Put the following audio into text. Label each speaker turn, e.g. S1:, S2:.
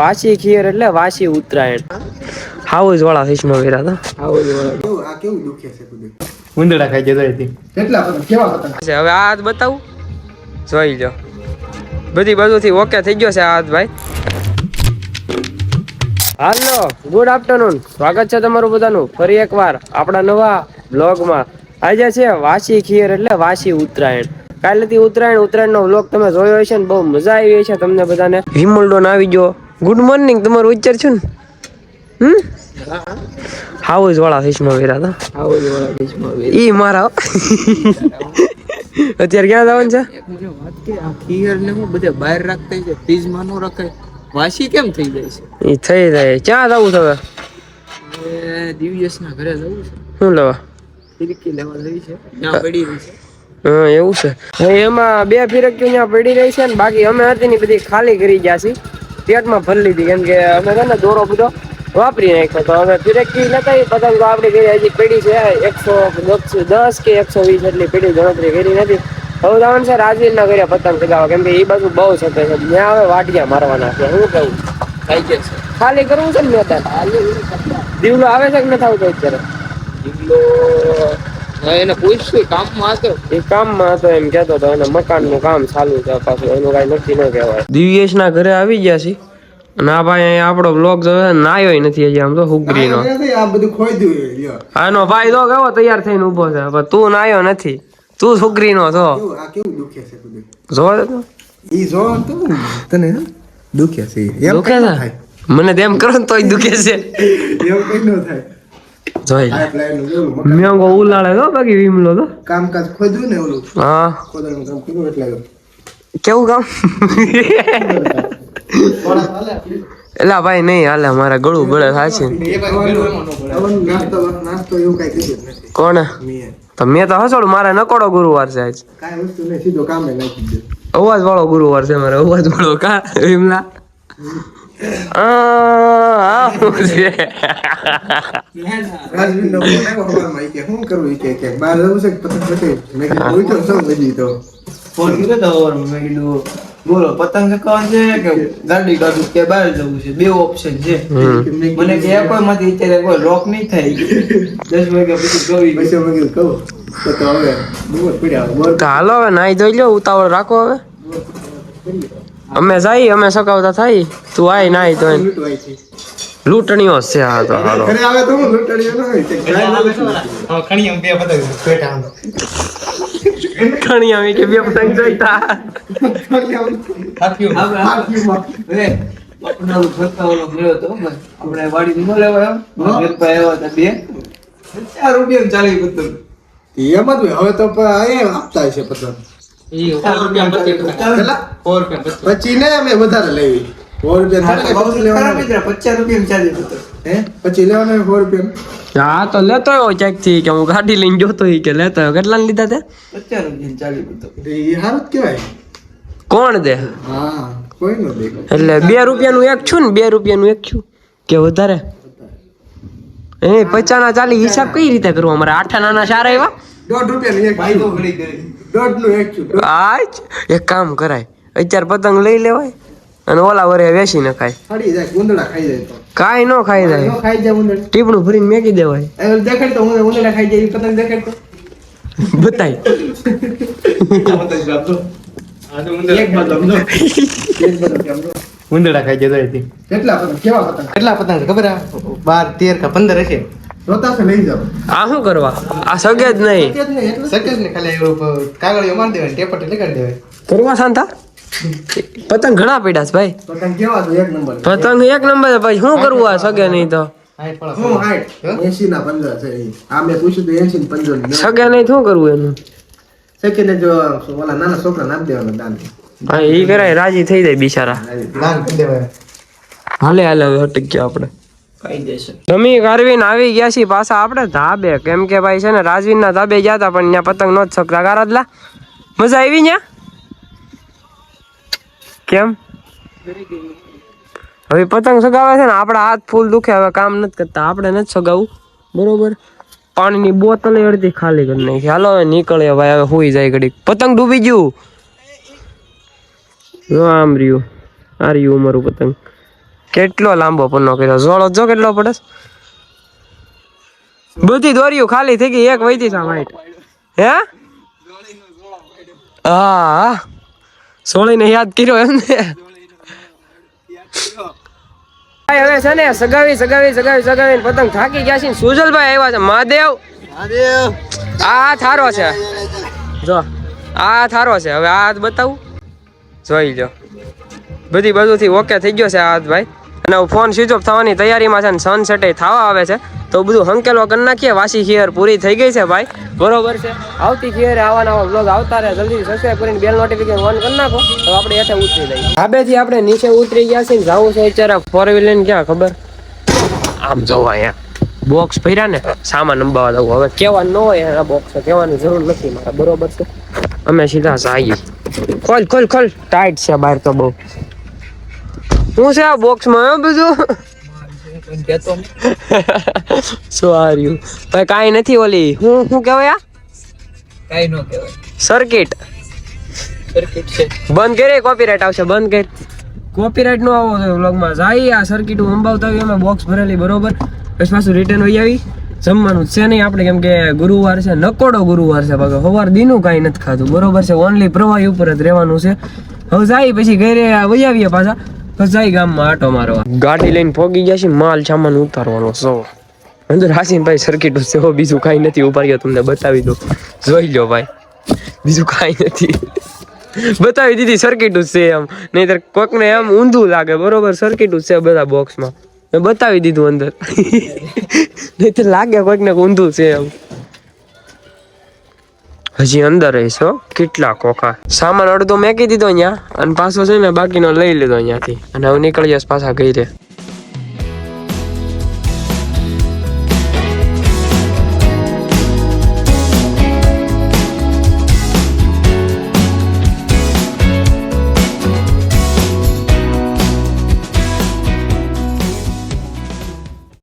S1: વાસી ખીર એટલે વાસી ઉત્તરાયણ. હાઉસ વાળા ફિશમાં વેરા હતા
S2: કેવું આ કેવું દુખે છે કુદે
S3: ઉંદડા ખાઈ જતો હતી
S2: કેટલા પતંગ કેવા પતંગ
S1: છે હવે આ હાથ બતાવું? જોઈ લો બધી બાજુથી ઓકે થઈ ગયો છે આ હાથ ભાઈ. હાલો ગુડ આફ્ટરનૂન સ્વાગત છે તમારું બધાનું. ફરી એકવાર આપણા નવા બ્લોગમાં આજે છે વાસી ખીર એટલે વાસી ઉત્તરાયણ. કાલેથી ઉત્તરાયણ ઉત્તરાયણનો વ્લોગ તમે જોયો હશે ને બહુ મજા આવી છે તમને બધાને. વિમલડોન આવી ગયો. ગુડ મોર્નિંગ તમારું ઉચ્ચાર છું ને હમ હાઉસ વાળા ફિશમાં વેરા હતા ઈ મારા અત્યારે ક્યાં જવાનું છે?
S4: મને વાત કે આ ખીર ને હું બધે બહાર રાખતા છે ફ્રીજમાં નો રખાય. વાસી કેમ થઈ જાય છે?
S1: ઈ થઈ જાય. ક્યાં જવું હવે?
S4: દિવ્યેશ ના ઘરે જવું છે.
S1: શું લેવા?
S4: ફિરકી લેવા જવી છે. ત્યાં પડી રહી છે.
S1: હા એવું છે. એમાં બે ફિરકીઓ ત્યાં પડી રહી છે ને બાકી અમે હતી ને બધી ખાલી કરી ગયા છીએ. પેટમાં ભરી લીધી. કેમ કે અમે છે ને દોરો બધો વાપરી નાખ્યો તો હવે ફિરેકી લેતા પતંગ તો આપણી ઘરે હજી પેઢી છે. એકસો દસ- દસ કે એકસો વીસ એટલી પેઢી ગણતરી કરી નથી. હવે જવાનું છે રાજવીરના ઘરે પતંગ ચગાવવા. કેમ કે એ બાજુ બહુ છે છે. ત્યાં હવે વાટિયા મારવાના છે. હું કહું?
S4: થઈ છે.
S1: ખાલી કરવું છે ને મેદાન દીવલો આવે છે કે નથી આવતો અત્યારે?
S4: દીવલો એને પૂછશું કામમાં હતો
S1: એ કામમાં હતો એમ કહેતો હતો અને મકાનનું કામ ચાલુ છે પાછું એનું કાંઈ નક્કી ન કહેવાય. દિવ્યેશના ઘરે આવી ગયા છે. અને આ ભાઈ અહીંયા આપણો બ્લોગ જોવે નાયો નથી હજી આમ તો હુગરીનો.
S2: આ બધું ખોઈ દઉં
S1: આનો ભાઈ તો કેવો તૈયાર થઈને ઊભો છે પણ તું નાયો નથી. તું હુગરીનો છો.
S2: કેવું આ કેવું દુખે છે કુદે
S1: જોવે તો.
S2: ઈ જો તો તને દુખે છે એમ
S1: દુખે
S2: કઈ ન
S1: છે?
S2: થાય.
S1: મને તેમ કરો ને તોય દુખે છે.
S2: એમ કઈ ન થાય.
S1: મેંગો ઉલાળે તો બાકી વિમલો તો.
S2: કામકાજ ખોદ્યું ને ઓલું?
S1: હા.
S2: ખોદવાનું કામ કર્યું એટલે
S1: કેવું કામ? એલા ભાઈ નહીં હાલે મારા ગળું બળે થાય છે
S2: હવે નાસ્તો નાસ્તો એવું કઈ કીધું જ નથી.
S1: કોને તો મેં તો હસોડ મારે નકોડો ગુરુવાર છે આજ.
S2: વસ્તુ નહીં સીધો કામે નાખી દે
S1: અવાજ વાળો ગુરુવાર છે મારે અવાજ વાળો કા વિમલા? આ, આ શું છે
S2: રાજવીરનો ફોન આવ્યો જવું છે
S3: બે ઓપ્શન છે. મને કોઈ લોક નહીં થાય દસ વાગ્યા પછી
S2: કીધું કહું હવે
S1: હાલો હવે નાઈ ધોઈ લો ઉતાવળ રાખો હવે અમે જાય અમે સકાવતા થાય. તું આય નાય તો લૂંટણીઓ છે આ તો હાલો.
S2: ઘરે આવે તો હું લૂંટણીઓ ન હોય.
S3: ખણી બે પતંગ પેટા
S1: કે બે પતંગ જોઈતા
S3: આપણે વાડી બે. ચાર રૂપિયા ચાલી પતંગ.
S2: એમ જ હવે તો આપતા હશે પતંગ. પછી ને અમે વધારે લેવી. સો રૂપિયા.
S3: પચાસ રૂપિયા
S2: હે? પછી લેવાના સો રૂપિયા.
S1: હા તો લેતો હોય ક્યાંકથી કે હું ગાડી લઈને જોતો હોય કે લેતો હોય કેટલા લીધા તે? કોણ દે? એટલે બે રૂપિયાનું એક છું ને બે રૂપિયાનું એક છું. કે વધારે? એ પચાના ચાલી હિસાબ કઈ રીતે કરવો અમારે આઠા નાના સારા એવા
S2: દોઢ રૂપિયા એક
S3: ભાઈ તો
S2: છું.
S3: ઘડી કરી
S2: દોઢ. નું એક
S1: આજ એક કામ કરાય. અત્યારે પતંગ લઈ લેવાય અને ઓલા વરે વેસી નખાય
S2: ખાય જાય ઉંદડા ખાઈ જાય તો.
S1: કાંઈ નો ખાઈ
S2: નો
S1: જાય.
S2: ખાઈ જાય ઉંદડા
S1: ટીપણું ભરીને મેકી દેવાય.
S2: દેખાડ તો ઉંદડા ઉંદડા ખાઈ જાય પતંગ દેખાડ તો
S1: બતાય.
S3: ઉંદરડા ખાઈ જતો
S2: કેટલા પતંગ? કેવા પતંગ?
S3: કેટલા પતંગ ખબર બાર તેર કે પંદર હશે.
S2: લઈ
S1: આ શું કરવા? આ સગે જ નહીં.
S2: કે જ નહીં એટલે?
S3: સકસ ને ખાલી કાગળિયો મારી દેવાય ટેપટ લગાડી દેવાય.
S1: કરવા શાંતા પતંગ ઘણા પડ્યા છે ભાઈ.
S2: પતંગ કેવા છે એક નંબર
S1: પતંગ એક નંબર છે ભાઈ. શું કરવું આ સગે નહીં તો? સગે નહીં શું કરવું એનું?
S2: જો ઓલા નાના છોકરા નામ દેવાના દાન.
S1: હા એ કરાય રાજી થઈ જાય બિચારા.
S3: દાન કરી દેવાય.
S1: હાલે હાલે અટક ગયા આપણે.
S3: ખાઈ
S1: અરવિંદ આવી ગયા છીએ પાછા આપણે ધાબે. કેમ કે ભાઈ છે ને, રાજવીનના ધાબે ગયા હતા, પણ ત્યાં પતંગ નો જ શકતા ગારાદલા મજા આવી ને કેમ? હવે પતંગ સગાવે છે ને, આપણા હાથ ફૂલ દુખે, હવે કામ નથી કરતા. આપણે નથી સગાવું. બરોબર? પાણીની બોતલ અડધી ખાલી કરી નાખી. હાલો, હવે નીકળે ભાઈ, હવે હોઈ જાય ઘડીક. પતંગ ડૂબી ગયું. આમ રહ્યું. આ રહ્યું અમારું પતંગ. કેટલો લાંબો પન્નો કર્યો? જોડો જો કેટલો પડે બધી દોરીઓ ખાલી થઈ ગઈ એક વૈતી સા વાઈટ. હે? હા સોળીને યાદ કર્યો એમ ને. ભાઈ હવે છે ને સગાવી સગાવી સગાવી સગાવી પતંગ થાકી ગયા છે સુજલભાઈ આવ્યા છે મહાદેવ. આ થારો છે. જો આ થારો છે. હવે આ હાથ બતાવું. જોઈ લો બધી બાજુથી ઓકે થઈ ગયો છે આ હાથ ભાઈ. અને ફોન સ્વિચ ઓફ થવાની તૈયારીમાં છે ને સનસેટ થવા આવે છે. તો બધું હંકેલો કરી નાખીએ. વાસી ખીયર પૂરી થઈ ગઈ છે ભાઈ. બરોબર છે. આવતી ખીયરે આવા નવા બ્લોગ આવતા રહે. જલ્દી સબસ્ક્રાઈબ કરીને બેલ નોટિફિકેશન ઓન કરી નાખો. તો આપણે હેઠે ઉતરી જઈએ. ધાબેથી આપણે નીચે ઉતરી ગયા છે જવું છે અત્યારે ફોર વ્હીલર ક્યાં ખબર? આમ જોવા અહીંયા. બોક્સ ભર્યા ને, સામાન અંબાવા દઉં હવે કેવા ન હોય એના બોક્સ કહેવાની જરૂર નથી મારા. બરોબર છે? અમે સીધા જઈએ ખોલ ખોલ ખોલ. ટાઈટ છે બહાર તો બહુ. શું છે આ બોક્સમાં હે બધું
S4: નહીં.
S1: ભાઈ કાંઈ નથી ઓલી. હું શું કહેવાય
S4: કાંઈ ન કહેવાય.
S1: સર્કિટ
S4: સર્કિટ છે.
S1: બંધ કરે કોપીરાઇટ આવશે બંધ કર. કોપીરાઇટ નો આવો તો વ્લોગમાં જાય આ સર્કિટ અંબાવતા આવી અમે બોક્સ ભરેલી બરોબર? પછી પાછું રિટર્ન હોઈ આવી. જમવાનું છે નહીં આપણે કેમ કે ગુરુવાર છે નકોડો ગુરુવાર છે બાકી સવાર દીનું કાંઈ નથી ખાતું બરોબર છે? ઓનલી પ્રવાહી ઉપર જ રહેવાનું છે. હવે જાય પછી ઘરે વહી આવીએ પાછા. જાય ગામમાં આટો મારવા. ગાડી લઈને પોગી ગયા છે, માલ સામાન ઉતારવાનો સો અંદર હાસીનભાઈ સર્કિટ છે હો, બીજું કાંઈ નથી. ઉપાડ્યો તમને બતાવી દો જોઈ લો ભાઈ. બીજું કાંઈ નથી. બતાવી દીધી સર્કિટ જ છે એમ. નહીતર કોકને એમ ઊંધું લાગે, બરોબર? સર્કિટ જ છે બધા બોક્સમાં મેં. બતાવી દીધું અંદર. નહીતર લાગે કોઈકને ઊંધું છે એમ. હજી અંદર રહીશો કેટલા કોકા સામાન અડધો મેકી દીધો અહીંયા, અને પાછો છે ને બાકીનો લઈ લીધો અહીંયાથી. અને હવે નીકળી જશ પાછા ઘરે.